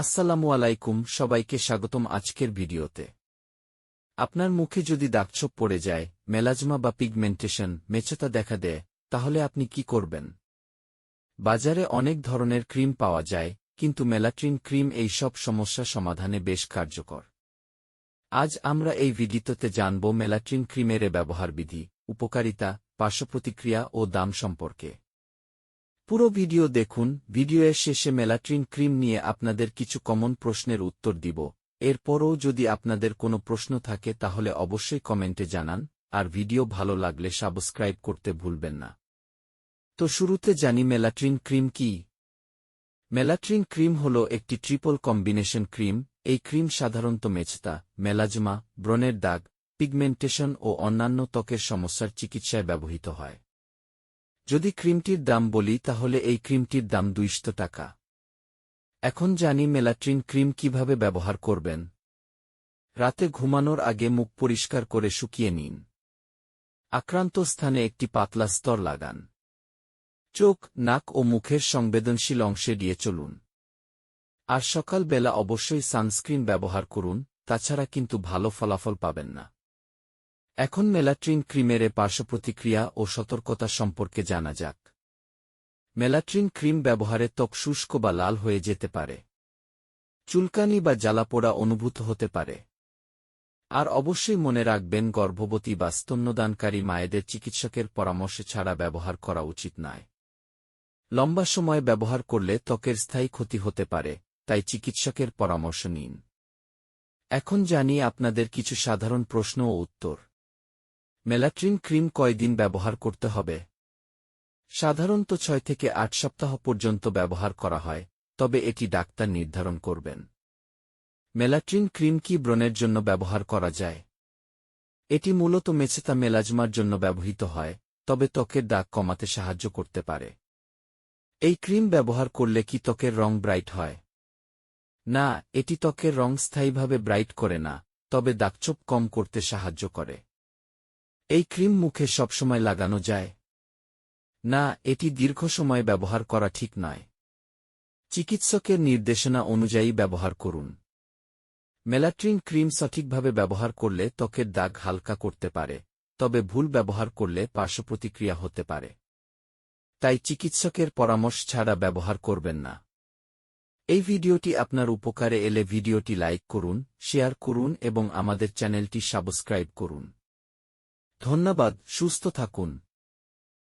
আসসালামু আলাইকুম, সবাইকে স্বাগতম আজকের ভিডিওতে। আপনার মুখে যদি দাগছোপ পড়ে যায়, মেলাজমা বা পিগমেন্টেশন মেচতা দেখা দেয়, তাহলে আপনি কি করবেন? বাজারে অনেক ধরনের ক্রিম পাওয়া যায়, কিন্তু মেলাট্রিন ক্রিম এই সব সমস্যা সমাধানে বেশ কার্যকর। আজ আমরা এই ভিডিওতে জানব মেলাট্রিন ক্রিমের ব্যবহার বিধি উপকারিতা, পার্শ্বপ্রতিক্রিয়া ও দাম সম্পর্কে। পুরো ভিডিও দেখুন, ভিডিওয়ের শেষে মেলাট্রিন ক্রিম নিয়ে আপনাদের কিছু কমন প্রশ্নের উত্তর দিব। এরপরও যদি আপনাদের কোনো প্রশ্ন থাকে তাহলে অবশ্যই কমেন্টে জানান, আর ভিডিও ভালো লাগলে সাবস্ক্রাইব করতে ভুলবেন না। তো শুরুতে জানি মেলাট্রিন ক্রিম কি। মেলাট্রিন ক্রিম হল একটি ট্রিপল কম্বিনেশন ক্রিম, এই ক্রিম সাধারণত মেচতা মেলাজমা, ব্রণের দাগ, পিগমেন্টেশন ও অন্যান্য ত্বকের সমস্যার চিকিৎসায় ব্যবহৃত হয়। যদি ক্রিমটির দাম বলি তাহলে এই ক্রিমটির দাম দুইশত টাকা। এখন জানি মেলাট্রিন ক্রিম কীভাবে ব্যবহার করবেন। রাতে ঘুমানোর আগে মুখ পরিষ্কার করে শুকিয়ে নিন। আক্রান্ত স্থানে একটি পাতলা স্তর লাগান। চোখ, নাক ও মুখের সংবেদনশীল অংশে দিয়ে চলুন। আর সকালবেলা অবশ্যই সানস্ক্রিন ব্যবহার করুন, তাছাড়া কিন্তু ভালো ফলাফল পাবেন না। এখন মেলাট্রিন ক্রিমের পার্শ্বপ্রতিক্রিয়া ও সতর্কতা সম্পর্কে জানা যাক। মেলাট্রিন ক্রিম ব্যবহারে ত্বক শুষ্ক বা লাল হয়ে যেতে পারে। চুলকানি বা জ্বালাপোড়া অনুভূত হতে পারে। আর অবশ্যই মনে রাখবেন, গর্ভবতী বা স্তন্যদানকারী মায়েদের চিকিৎসকের পরামর্শ ছাড়া ব্যবহার করা উচিত নয়। লম্বা সময় ব্যবহার করলে ত্বকের স্থায়ী ক্ষতি হতে পারে, তাই চিকিৎসকের পরামর্শ নিন। এখন জানি আপনাদের কিছু সাধারণ প্রশ্ন ও উত্তর। মেলাট্রিন ক্রিম কয়দিন ব্যবহার করতে হবে? সাধারণত ছয় থেকে আট সপ্তাহ পর্যন্ত ব্যবহার করা হয়, তবে এটি ডাক্তার নির্ধারণ করবেন। মেলাট্রিন ক্রিম কি ব্রণের জন্য ব্যবহার করা যায়? এটি মূলত মেছেতা মেলাজমার জন্য ব্যবহৃত হয়, তবে ত্বকের দাগ কমাতে সাহায্য করতে পারে। এই ক্রিম ব্যবহার করলে কি ত্বকের রং ব্রাইট হয়? না, এটি ত্বকের রং স্থায়ীভাবে ব্রাইট করে না, তবে দাগচোপ কম করতে সাহায্য করে। এই ক্রিম মুখে সবসময় লাগানো যায়। না, এটি দীর্ঘ সময় ব্যবহার করা ঠিক নয়। চিকিৎসকের নির্দেশনা অনুযায়ী ব্যবহার করুন। মেলাট্রিন ক্রিম সঠিকভাবে ব্যবহার করলে ত্বকের দাগ হালকা করতে পারে, তবে ভুল ব্যবহার করলে পার্শ্বপ্রতিক্রিয়া হতে পারে। তাই চিকিৎসকের পরামর্শ ছাড়া ব্যবহার করবেন না। এই ভিডিওটি আপনার উপকারে এলে ভিডিওটি লাইক করুন, শেয়ার করুন এবং আমাদের চ্যানেলটি সাবস্ক্রাইব করুন। ধন্যবাদ সুস্থ থাকুন।